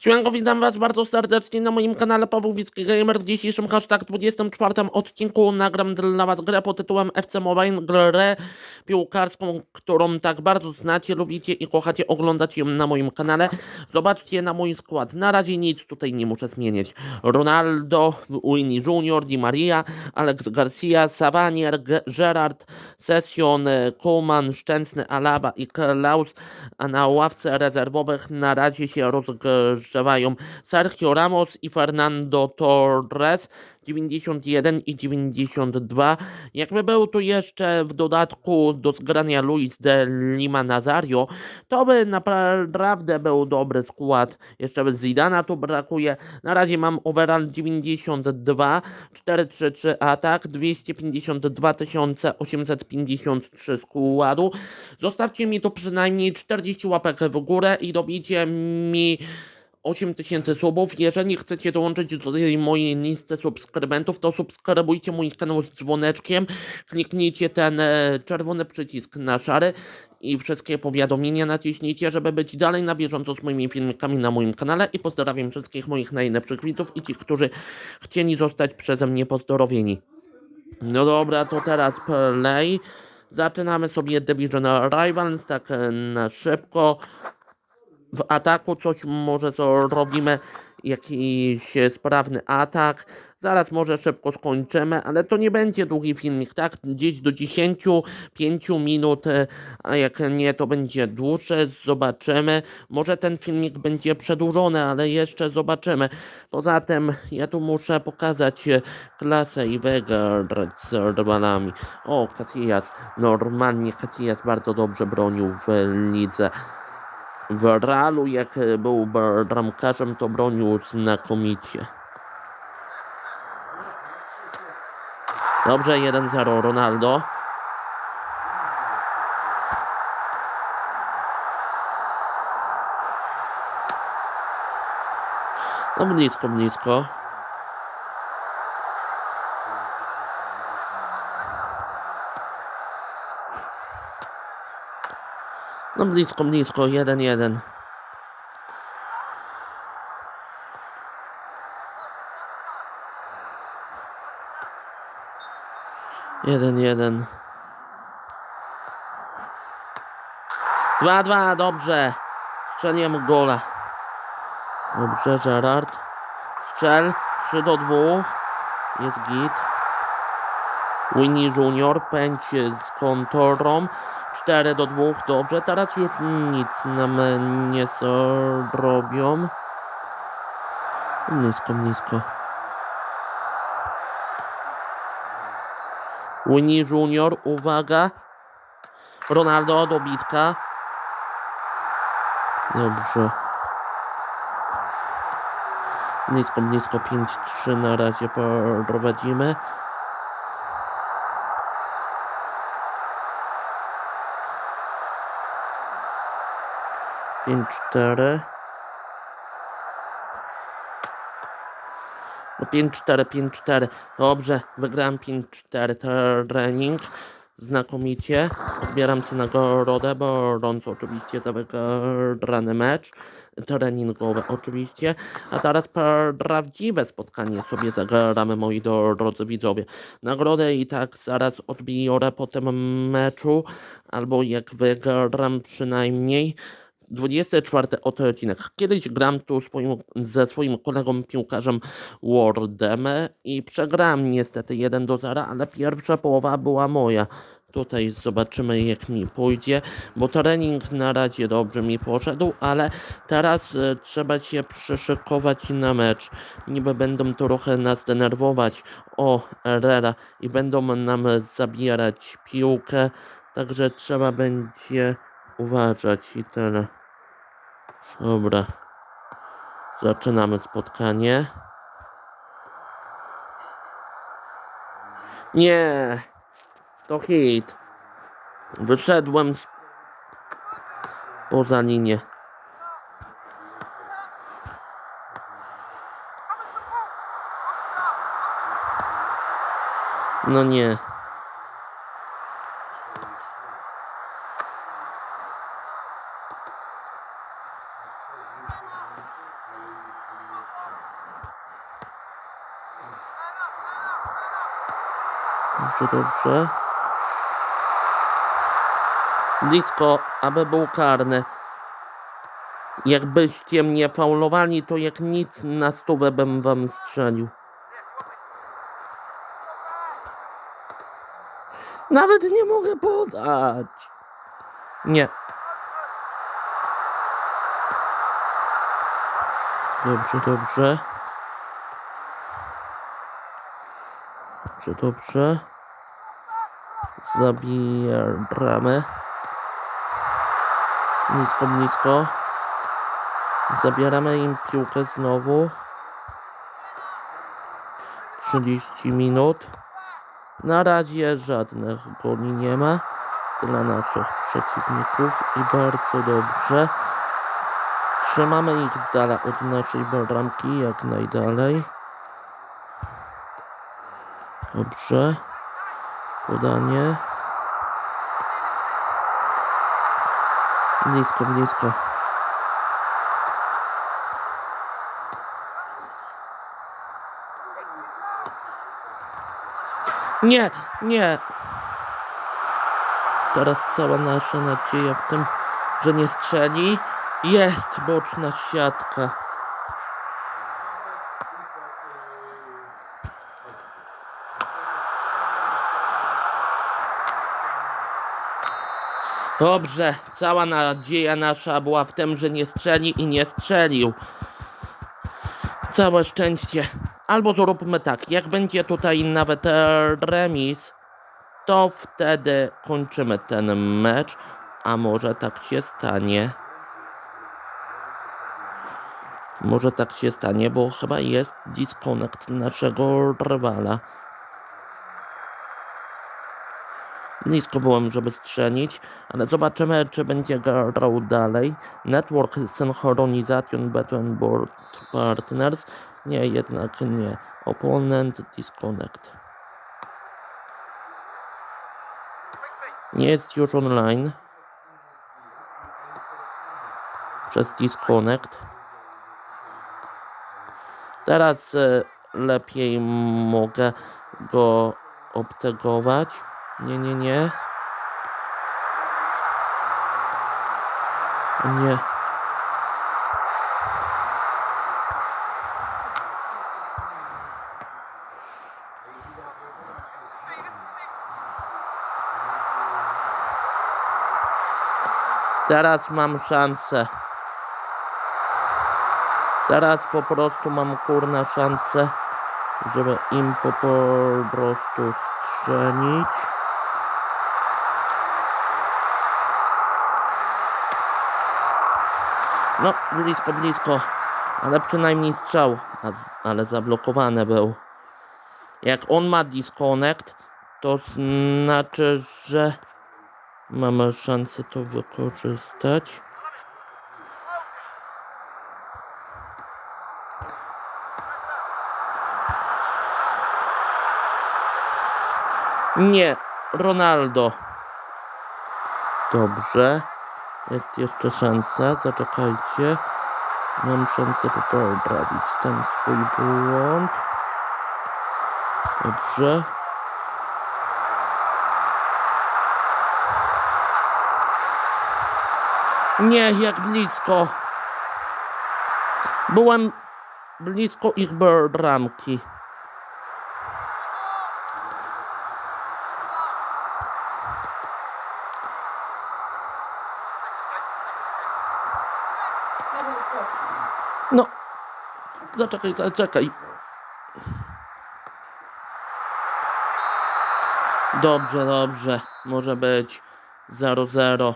Siemanko, witam was bardzo serdecznie na moim kanale Paweł Wicki Gamer. W dzisiejszym hashtag 24 odcinku nagram dla was grę pod tytułem FC Mobile, grę piłkarską, którą tak bardzo znacie, lubicie i kochacie oglądać ją na moim kanale. Zobaczcie na mój skład. Na razie nic tutaj nie muszę zmienić. Ronaldo, Winnie Junior, Di Maria, Alex Garcia, Savanier, Ge- Gerard, Session, Koeman, Szczęsny, Alaba i Klaus, a na ławce rezerwowych na razie się rozgrzewają Sergio Ramos i Fernando Torres 91 i 92. Jakby był tu jeszcze w dodatku do zgrania Luis de Lima Nazario, to by naprawdę był dobry skład. Jeszcze bez Zidana tu brakuje. Na razie mam overall 92, 433 atak, 252 853 składu. Zostawcie mi to przynajmniej 40 łapek w górę i dobicie mi 8000 subów. Jeżeli chcecie dołączyć do tej mojej listy subskrybentów, to subskrybujcie mój kanał z dzwoneczkiem. Kliknijcie ten e, czerwony przycisk na szary i wszystkie powiadomienia naciśnijcie, żeby być dalej na bieżąco z moimi filmikami na moim kanale. I pozdrawiam wszystkich moich najlepszych widzów i tych, którzy chcieli zostać przeze mnie pozdrowieni. No dobra, to teraz play. Zaczynamy sobie Division Rivals, tak e, na szybko. W ataku coś może to robimy, jakiś sprawny atak. Zaraz może szybko skończymy, ale to nie będzie długi filmik, tak? Gdzieś do 10, 5 minut, a jak nie, to będzie dłuższy. Zobaczymy. Może ten filmik będzie przedłużony, ale jeszcze zobaczymy. Poza tym, ja tu muszę pokazać klasę i wygrać z rywalami. O, Casillas. Normalnie Casillas bardzo dobrze bronił w lidze. W Realu, jak e, był bramkarzem, to bronił znakomicie. Dobrze, 1-0 Ronaldo. No blisko, blisko. No blisko, blisko, 1-1. Jeden, jeden. Dwa, dwa, dobrze. Strzeliłem gola. Dobrze, Gerard. Strzel. 3 do 2. Jest git. Winnie Junior pędź z kontorą. 4 do 2. Dobrze, teraz już nic nam nie zrobią. Nisko, nisko. Winnie Junior, uwaga. Ronaldo, dobitka. Dobrze. Nisko, nisko, 5-3 na razie prowadzimy. Pięć, cztery. No 5-4, 5-4. Dobrze, wygrałem 5-4 trening. Znakomicie. Odbieram sobie nagrodę, biorąc oczywiście za wygrany mecz. Treningowe oczywiście. A teraz prawdziwe spotkanie sobie zagramy, moi drodzy widzowie. Nagrodę i tak zaraz odbiorę po tym meczu. Albo jak wygram przynajmniej. 24 odcinek. Kiedyś gram tu swoim, ze swoim kolegą piłkarzem Wardem i przegrałem niestety 1 do 0, ale pierwsza połowa była moja. Tutaj zobaczymy jak mi pójdzie, bo trening na razie dobrze mi poszedł, ale teraz e, trzeba się przyszykować na mecz. Niby będą trochę nas denerwować o Herrera i będą nam zabierać piłkę, także trzeba będzie uważać i tyle. Dobra. Zaczynamy spotkanie. Nie. To hit. Wyszedłem z... poza linię. No nie. Dobrze, dobrze. Blisko, aby był karny. Jakbyście mnie faulowali, to jak nic na stówę bym wam strzelił. Nawet nie mogę podać. Nie. Dobrze, dobrze. Dobrze, dobrze. Zabieramy. Blisko, blisko. Zabieramy im piłkę znowu. 30 minut. Na razie żadnych goli nie ma dla naszych przeciwników i bardzo dobrze. Trzymamy ich z dala od naszej bramki jak najdalej. Dobrze. Podanie. Blisko, blisko. Nie, nie. Teraz cała nasza nadzieja w tym, że nie strzeli. Jest boczna siatka. Dobrze, cała nadzieja nasza była w tym, że nie strzeli i nie strzelił. Całe szczęście. Albo zróbmy tak, jak będzie tutaj nawet remis, to wtedy kończymy ten mecz, a może tak się stanie. Może tak się stanie, bo chyba jest disconnect naszego rywala. Blisko byłem, żeby strzelić, ale zobaczymy, czy będzie grał dalej. Network Synchronization Between Board Partners. Nie, jednak nie. Opponent Disconnect. Nie jest już online. Przez Disconnect. Teraz e, lepiej mogę go obtegować. Nie, nie, nie. Nie. Teraz mam szansę. Teraz po prostu mam kurna szansę, żeby im po, po prostu strzelić. No, blisko, blisko. Ale przynajmniej strzał. Ale zablokowany był. Jak on ma disconnect, to znaczy, że mamy szansę to wykorzystać. Nie, Ronaldo. Dobrze. Jest jeszcze szansa, zaczekajcie. Mam szansę poprawić ten swój błąd. Dobrze. Nie, jak blisko. Byłem blisko ich bramki. No, zaczekaj, zaczekaj. Dobrze, dobrze. Może być 0-0.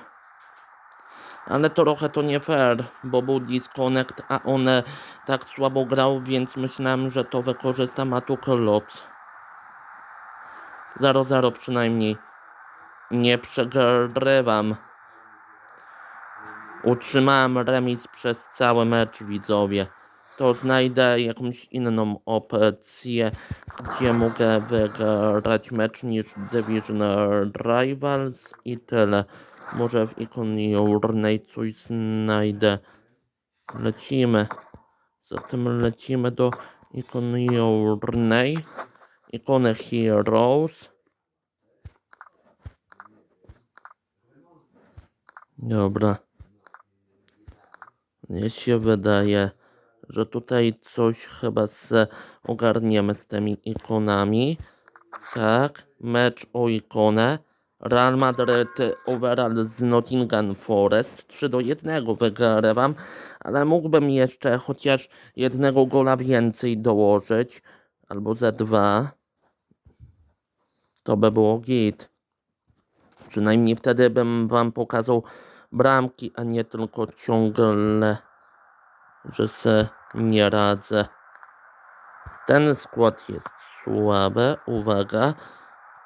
Ale trochę to nie fair, bo był disconnect, a on e, tak słabo grał, więc myślałem, że to wykorzysta Matukel Lopes. 0-0 przynajmniej. Nie przegrywam. Utrzymałem remis przez cały mecz, widzowie. To znajdę jakąś inną opcję, gdzie mogę wygrać mecz niż Division Rivals i tyle. Może w Icon Journey coś znajdę. Lecimy. Zatem lecimy do ikony Journey. Ikony Heroes. Dobra. Mnie się wydaje, że tutaj coś chyba se ogarniemy z tymi ikonami. Tak, mecz o ikonę. Real Madrid overall z Nottingham Forest 3 do 1 wygrywam, ale mógłbym jeszcze chociaż jednego gola więcej dołożyć, albo ze dwa. To by było git. Przynajmniej wtedy bym wam pokazał bramki, a nie tylko ciągle, że se nie radzę. Ten skład jest słaby, uwaga.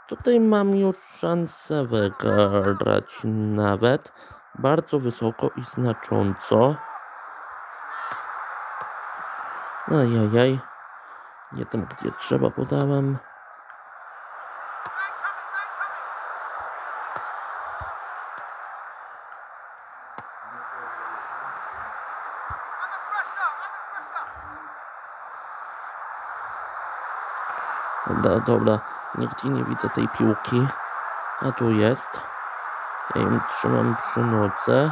Tutaj mam już szansę wygrać nawet bardzo wysoko i znacząco. Ajajaj. Nie tam gdzie trzeba podałem. Dobra, dobra. Nigdzie nie widzę tej piłki. A tu jest. Ja ją trzymam przy nodze.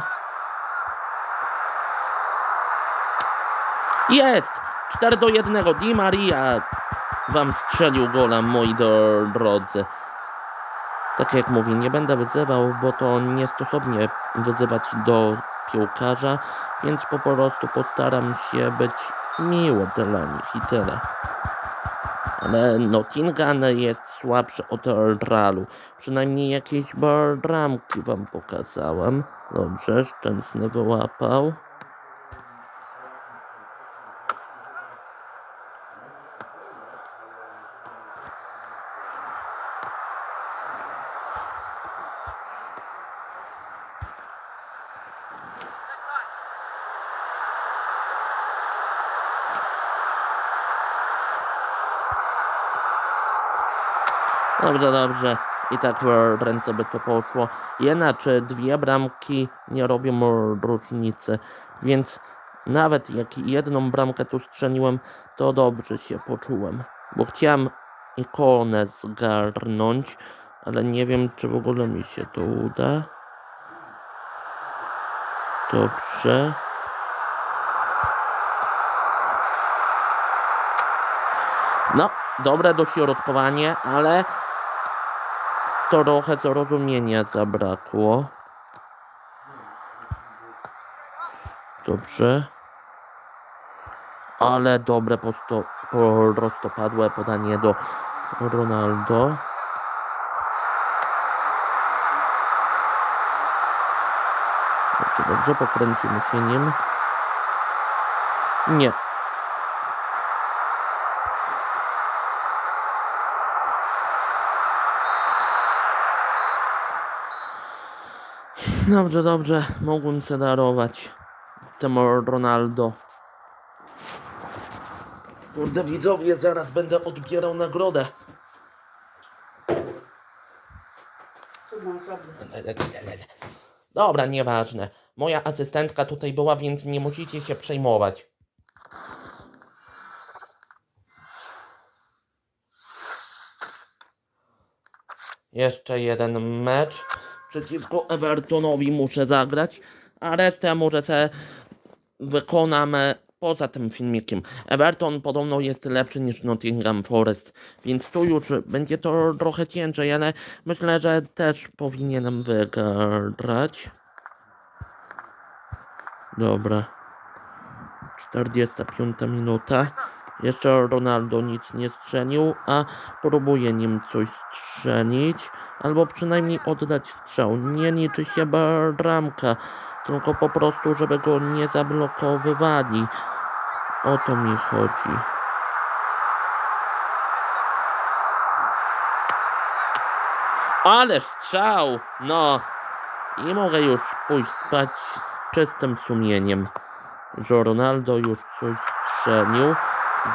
Jest! 4 do 1. Di Maria wam strzelił gola, moi drodzy. Tak jak mówię, nie będę wyzywał, bo to niestosownie wyzywać do piłkarza, więc po prostu postaram się być miły dla nich i tyle. Ale Nottingham jest słabszy od Realu. Przynajmniej jakieś bramki wam pokazałem. Dobrze, Szczęsny wyłapał. Dobrze, dobrze. I tak w ręce by to poszło. Jedna czy dwie bramki nie robią różnicy. Więc nawet jak jedną bramkę tu strzeliłem, to dobrze się poczułem. Bo chciałem ikonę zgarnąć, ale nie wiem, czy w ogóle mi się to uda. Dobrze. No, dobre dośrodkowanie, ale trochę zrozumienia zabrakło. Dobrze. Ale dobre posto, prostopadłe podanie do Ronaldo. Dobrze, dobrze, pokręcimy się nim. Nie. Dobrze, dobrze. Mogłem se darować temu Ronaldo. Kurde widzowie, zaraz będę odbierał nagrodę. Dobra, nieważne. Moja asystentka tutaj była, więc nie musicie się przejmować. Jeszcze jeden mecz przeciwko Evertonowi muszę zagrać, a resztę może se wykonamy poza tym filmikiem. Everton podobno jest lepszy niż Nottingham Forest, więc tu już będzie to trochę ciężej, ale myślę, że też powinienem wygrać. Dobra. 45 minuta. Jeszcze Ronaldo nic nie strzelił, a próbuje nim coś strzelić, albo przynajmniej oddać strzał. Nie liczy się bramka, tylko po prostu, żeby go nie zablokowywali. O to mi chodzi. Ale strzał! No. I mogę już pójść spać z czystym sumieniem, że Ronaldo już coś strzelił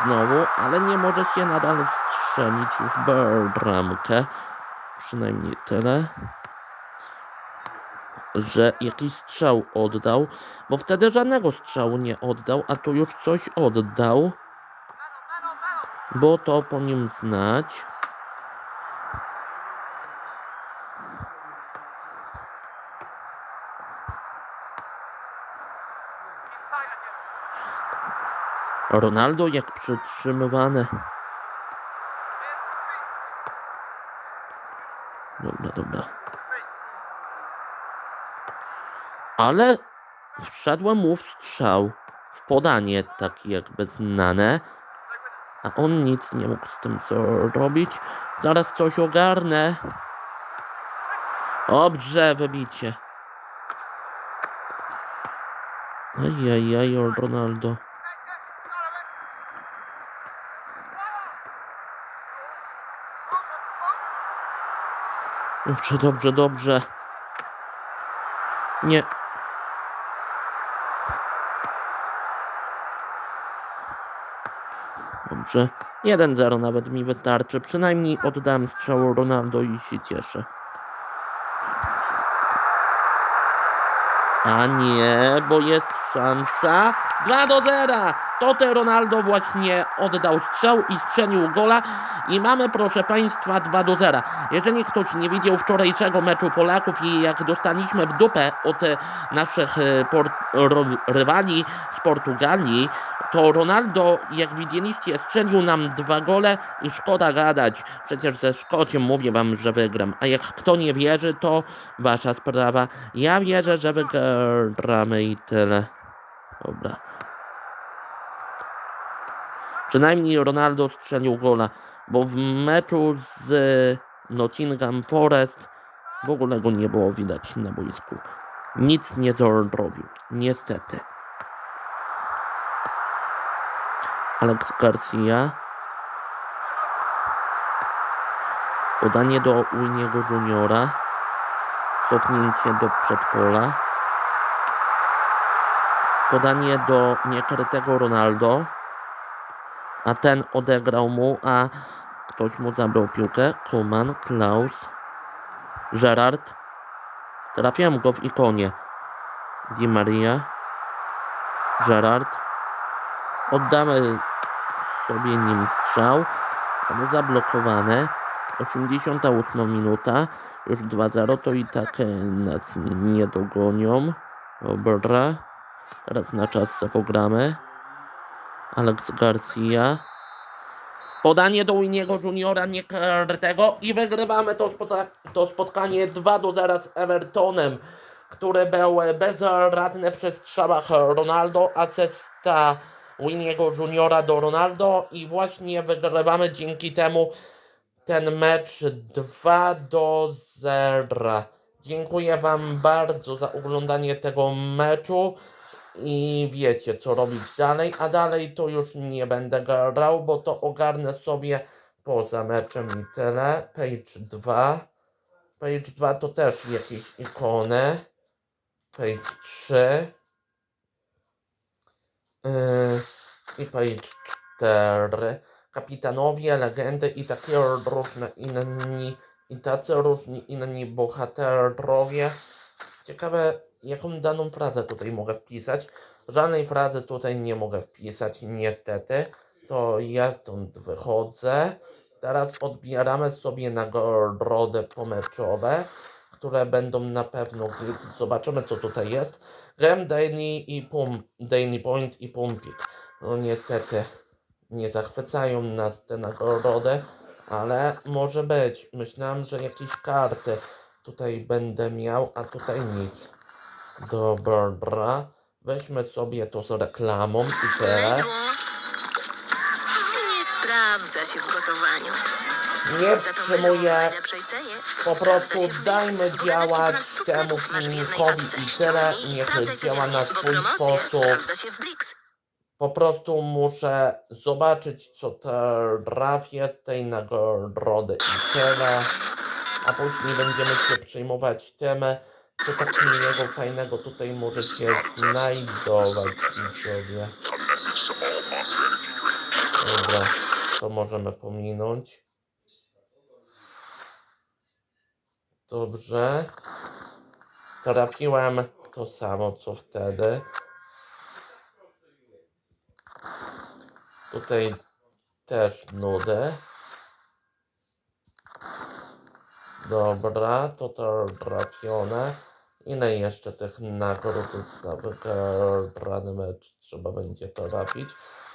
znowu, ale nie może się nadal strzelić już bramkę. Przynajmniej tyle. że jakiś strzał oddał, bo wtedy żadnego strzału nie oddał, a tu już coś oddał, bo to po nim znać. Ronaldo jak przytrzymywany. Dobra, dobra. Ale wszedłem mu w strzał, w podanie takie jakby znane, a on nic nie mógł z tym zrobić. Zaraz coś ogarnę. Dobrze, wybicie. Ajajaj, Ronaldo. Dobrze, dobrze, dobrze. Nie. Dobrze. 1-0 nawet mi wystarczy. Przynajmniej oddałem strzał Ronaldo i się cieszę. A nie, bo jest szansa. 2 do 0. To te Ronaldo właśnie oddał strzał i strzelił gola. I mamy, proszę Państwa, 2 do 0. Jeżeli ktoś nie widział wczorajszego meczu Polaków i jak dostaliśmy w dupę od e, naszych e, rywali z Portugalii, to Ronaldo, jak widzieliście, strzelił nam dwa gole i szkoda gadać. Przecież ze Szkocją mówię wam, że wygram. A jak kto nie wierzy, to wasza sprawa. Ja wierzę, że wygramy i tyle. Dobra. Przynajmniej Ronaldo strzelił gola, bo w meczu z Nottingham Forest w ogóle go nie było widać na boisku. Nic nie zrobił, niestety. Alex Garcia. Podanie do Winiego Juniora. Cofnięcie do przedpola. Podanie do niekrytego Ronaldo. A ten odegrał mu, a ktoś mu zabrał piłkę. Kuman, Klaus, Gerard. Trafiłem go w ikonie. Di Maria. Gerard. Oddamy sobie nim strzał, ale zablokowane. 88 minuta, już 2-0, to i tak e, nas nie dogonią. Dobra, teraz na czas pogramy. Alex Garcia. Podanie do Winiego Juniora, nie tego i wygrywamy to, spota- to spotkanie 2 do 0 z Evertonem, które było bezradne przy strzałach Ronaldo, asysta Winiego Juniora do Ronaldo i właśnie wygrywamy dzięki temu ten mecz 2 do 0. Dziękuję Wam bardzo za oglądanie tego meczu i wiecie co robić dalej, a dalej to już nie będę grał, bo to ogarnę sobie poza meczem i tyle. Page 2. Page 2 to też jakieś ikony. Page 3. Yy, I page 4. Kapitanowie, legendy i takie różne inni, i tacy różni inni bohaterowie. Ciekawe, jaką daną frazę tutaj mogę wpisać. Żadnej frazy tutaj nie mogę wpisać, niestety. To ja stąd wychodzę. Teraz odbieramy sobie nagrody pomeczowe, które będą na pewno gry. Zobaczymy, co tutaj jest. Gem Daily i Pum, Daily Point i Pumpik. No niestety nie zachwycają nas te nagrody, ale może być. Myślałem, że jakieś karty tutaj będę miał, a tutaj nic. Dobra, weźmy sobie to z reklamą i tyle. Nie sprawdza się w gotowaniu. Nie Za to mydło w wstrzymuję. najlepszej cenie Po prostu dajmy działać za ponad 100 temu filmikowi i tyle. I Niech działa na swój sposób. Po prostu muszę zobaczyć, co trafię z tej nagrody i tyle. A później będziemy się przejmować tym, co takiego fajnego tutaj możecie znajdować Energy drinkers. Dobra, to możemy pominąć. Dobrze. Trafiłem to samo co wtedy. Tutaj też nudy. Dobra, to trafione. Ile jeszcze tych nagród za wygrany mecz trzeba będzie to robić?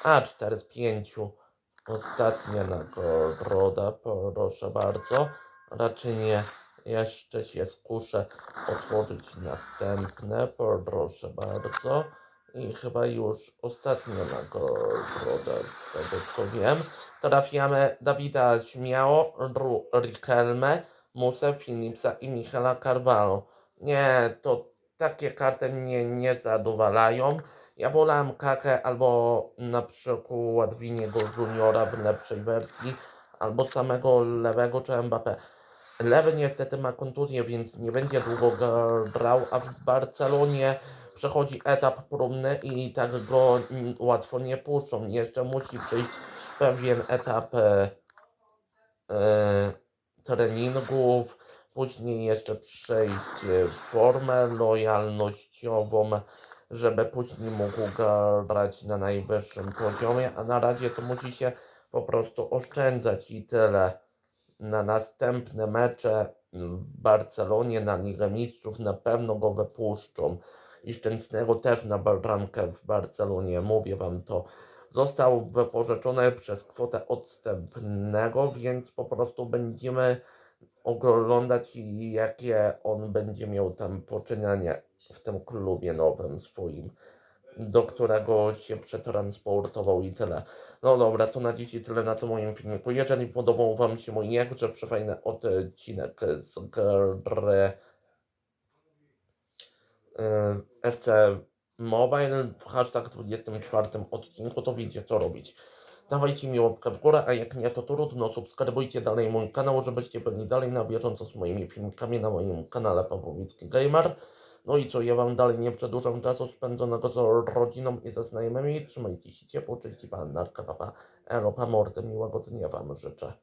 A, 4 z 5. Ostatnia nagroda, proszę bardzo. Raczej nie. Jeszcze się skuszę otworzyć następne, proszę bardzo. I chyba już ostatnia nagroda, z tego co wiem. Trafiamy Dawida Śmiało, Riquelme, Musa, Philipsa i Michaela Carvalho. Nie, to takie karty mnie nie zadowalają. Ja wolałem Kakę albo na przykład Winiego Juniora w lepszej wersji, albo samego lewego czy Mbappé. Lewy niestety ma kontuzję, więc nie będzie długo grał, a w Barcelonie przechodzi etap próbny i tak go mm, łatwo nie puszczą. Jeszcze musi przejść pewien etap e, e, treningów, później jeszcze przejść formę lojalnościową, żeby później mógł grać na najwyższym poziomie, a na razie to musi się po prostu oszczędzać i tyle. Na następne mecze w Barcelonie na Ligę Mistrzów na pewno go wypuszczą. I Szczęsnego też na bramkę w Barcelonie, mówię wam to. Został wypożyczony przez kwotę odstępnego, więc po prostu będziemy oglądać jakie on będzie miał tam poczynianie w tym klubie nowym swoim, do którego się przetransportował i tyle. No dobra, to na dzisiaj tyle na tym moim filmiku. Jeżeli podobał Wam się mój jakże przefajny odcinek z gry y, FC Mobile w hashtag 24 odcinku, to wiecie co robić. Dawajcie mi łapkę w górę, a jak nie to trudno, subskrybujcie dalej mój kanał, żebyście byli dalej na bieżąco z moimi filmikami na moim kanale Pawłowicki Gamer. No i co, ja Wam dalej nie przedłużam czasu spędzonego z rodziną i ze znajomymi. Trzymajcie się ciepło, cześć Pan Narka, papa, Europa, mordy, miłego dnia Wam życzę.